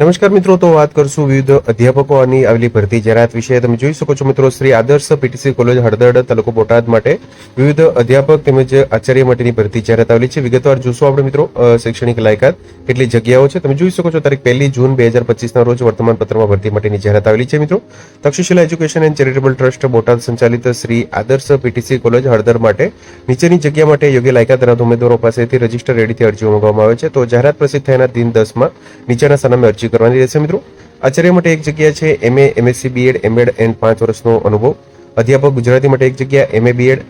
નમસ્કાર મિત્રો, તો વાત કરશું વિવિધ અધ્યાપકોની આવેલી ભરતી જાહેરાત વિશે. તમે જોઈ શકો છો મિત્રો, શ્રી આદર્શ પીટીસી કોલેજ હળદડ તાલુકો બોટાદ માટે વિવિધ અધ્યાપક તેમજ આચાર્ય માટેની ભરતી જાહેરાત આવેલી છે. વિગતવાર જોશું આપણે મિત્રો શૈક્ષણિક લાયકાત કેટલી જગ્યાઓ છે. તમે જોઈ શકો છો, તારીખ પહેલી જૂન બે હજાર પચીસના રોજ વર્તમાન પત્રમાં ભરતી માટેની જાહેરાત આવેલી છે મિત્રો. Takshashila education and charitable trust Botad સંચાલિત શ્રી આદર્શ પીટીસી કોલેજ હળદર માટે નીચેની જગ્યા માટે યોગ્ય લાયકાત ધરાવતા ઉમેદવારો પાસેથી રજિસ્ટર રેડીથી અરજીઓ મંગાવવામાં આવે છે. તો જાહેરાત પ્રસિદ્ધ થયાના દિન દસમાં નીચેના સરનામે અરજી કરવાની રહેશે મિત્રો. આચાર્ય માટે એક જગ્યા છે MA MSc BEd MEd and પાંચ વર્ષનો અનુભવ. અધ્યાપક ગુજરાતી માટે એક જગ્યા એમએ બીએડ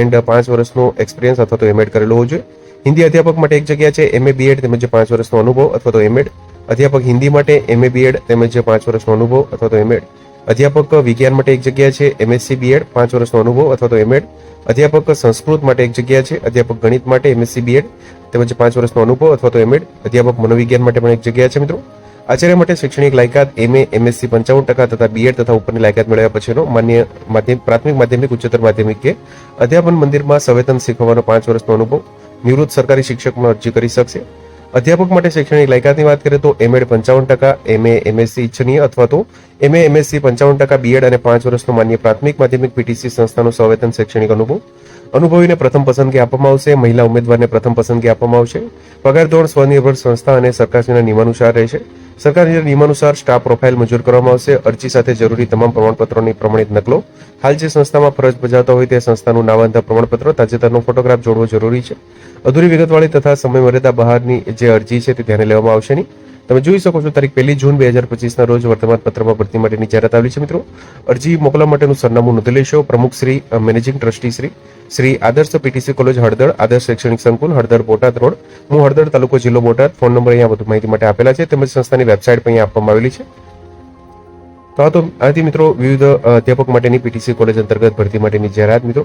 એન્ડ પાંચ વર્ષનો એક્સપિરિયન્સ અથવા તો એમએડ કરેલો હોવો જોઈએ હિન્દી અધ્યાપક માટે એક જગ્યા છે એમએ બીએડ તેમજ પાંચ વર્ષનો અનુભવ અથવા તો એમએડ અધ્યાપક હિન્દી માટે એમએ બીએડ તેમજ પાંચ વર્ષનો અનુભવ અથવા તો એમએડ અધ્યાપક વિજ્ઞાન માટે એક જગ્યા છે એમએસસી બીએડ પાંચ વર્ષનો અનુભવ અથવા તો એમએડ અધ્યાપક સંસ્કૃત માટે એક જગ્યા છે, અધ્યાપક ગણિત માટે એમએસસી બીએડ તેમજ પાંચ વર્ષનો અનુભવ અથવા તો એમએડ અધ્યાપક મનોવિજ્ઞાન માટે પણ એક જગ્યા છે, મિત્રો. આચાર્ય માટે શૈક્ષણિક લાયકાત એમએ એમએસસી પંચાવન ટકા તથા બીએડ તથા ઉપરની લાયકાત મેળવ્યા પછીનો માન્ય માધ્યમિક પ્રાથમિક માધ્યમિક, ઉચ્ચતર માધ્યમિક કે અધ્યાપન મંદિરમાં સંવેદન શીખવાનો પાંચ વર્ષનો અનુભવ. નિવૃત્ત સરકારી શિક્ષકમાં અરજી કરી શકશે. અધ્યાપક માટે શૈક્ષણિક લાયકાતની વાત કરીએ તો એમએડ પંચાવન ટકા એમએ એમએસસી ઇચ્છનીય અથવા તો એમએ એમએસસી પંચાવન ટકા બીએડ અને પાંચ વર્ષનો માન્ય પ્રાથમિક, માધ્યમિક પીટીસી સંસ્થાનો સંવેદન શૈક્ષણિક અનુભવ. અનુભવીને પ્રથમ પસંદગી આપવામાં આવશે, મહિલા ઉમેદવારને પ્રથમ પસંદગી આપવામાં આવશે. પગાર ધોરણ સ્વનિર્ભર સંસ્થા અને સરકારશ્રીના નિયમાનુસાર રહેશે. સરકારની નિયમાનુસાર સ્ટાફ પ્રોફાઇલ મંજૂર કરવામાં આવશે. અરજી સાથે જરૂરી તમામ પ્રમાણપત્રોની પ્રમાણિત નકલો. હાલ જે સંસ્થામાં ફરજ બજાવતા હોય તે સંસ્થાનું નામાંતર પ્રમાણપત્ર, તાજેતરનો ફોટોગ્રાફ જોડવો જરૂરી છે. અધૂરી વિગતવાળી તથા સમય મર્યાદા બહારની જે અરજી છે તે ધ્યાને લેવામાં આવશે નહીં. તમે જોઈ શકો છો, તારીખ પહેલી જૂન બે હજાર પચીસના રોજ વર્તમાન પત્રમાં ભરતી માટેની જાહેરાત આવેલી છે મિત્રો. અરજી મોકલવા માટેનું સરનામું નોંધી લેશો. પ્રમુખ Shri managing trustee Shri Shri Adarsh PTC college હળદર, આદર્શ શૈક્ષણિક સંકુલ, હળદર બોટાદ રોડ, હું હળદર તાલુકો જિલ્લો બોટાદ. ફોન નંબર અહીંયા વધુ માહિતી માટે આપેલા છે. તેમજ સંસ્થાની વેબસાઇટ પણ અહીંયા આપવામાં આવેલી છે. તો આ તો આથી મિત્રો વિવિધ અધ્યાપક માટેની પીટીસી કોલેજ અંતર્ગત ભરતી માટેની જાહેરાત મિત્રો.